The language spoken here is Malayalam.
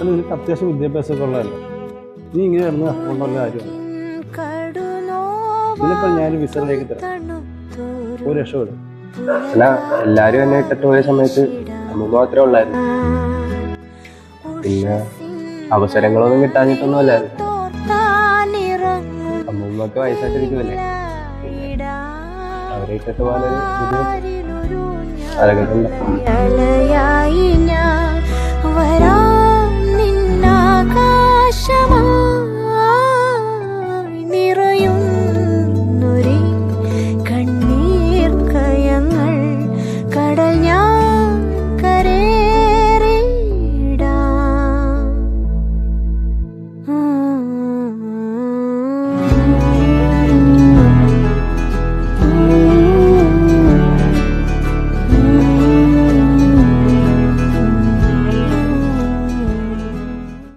അല്ല നിനക്ക് അത്യാവശ്യം വിദ്യാഭ്യാസമൊക്കെ ഉള്ളതല്ലേ നീ ഇങ്ങനെ കിടന്ന് കൊണ്ടുള്ള കാര്യമാണ്. ഇതിനിപ്പോൾ ഞാൻ വിസറിലേക്ക് തരാം. ഒരു രക്ഷപ്പെടും അല്ല എല്ലാരും എന്നെ ഇട്ടിട്ട് പോയ സമയത്ത് അമ്മ മാത്രമേ ഉള്ളായിരുന്നു. പിന്നെ അവസരങ്ങളൊന്നും കിട്ടാഞ്ഞിട്ടൊന്നും അല്ലായിരുന്നു. അമ്മൂമ്മക്ക് വയസ്സായിട്ടിരിക്കുമല്ലേ അവരെ ഇട്ടിട്ട് പോകാനൊരു ബുദ്ധിമുട്ട് അതൊക്കെ